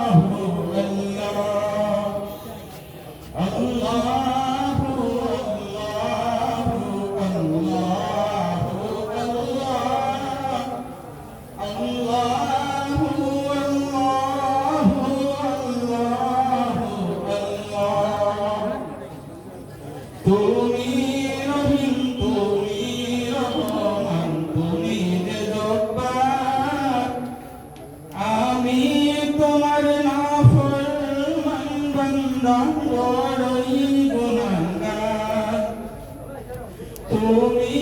তুমি বান্দা বড়ই তুমি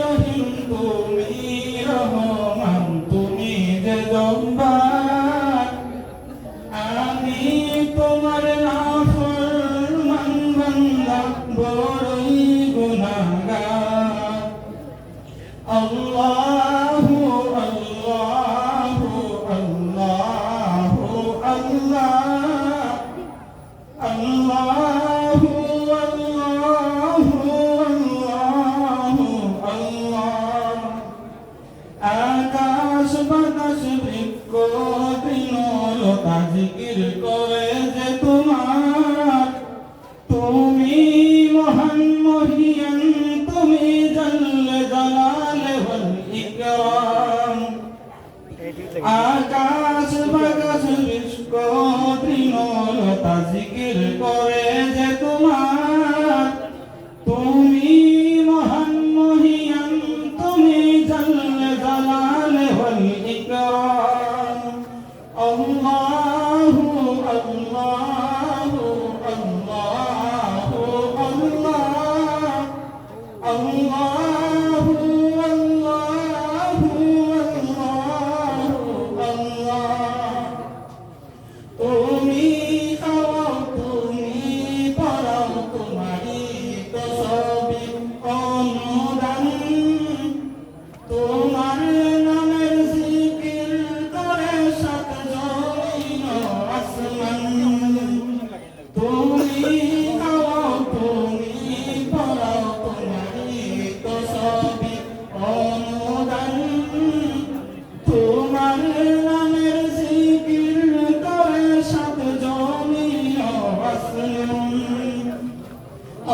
রহিম তুমি রহমান তুমি যে জব্বার আমি তোমার নাফরমান বান্দা বড়ই গুনাহগার আল্লাহু তৃণলতা জিকির করে যে তোমার। তুমি মহান মহিয়ান, তুমি জানলে জালালে হল ইকরাম। আকাশ বাতাস বৃক্ষ তৃণলতা জিকির করে যে তোমার। Allah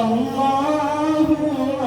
الله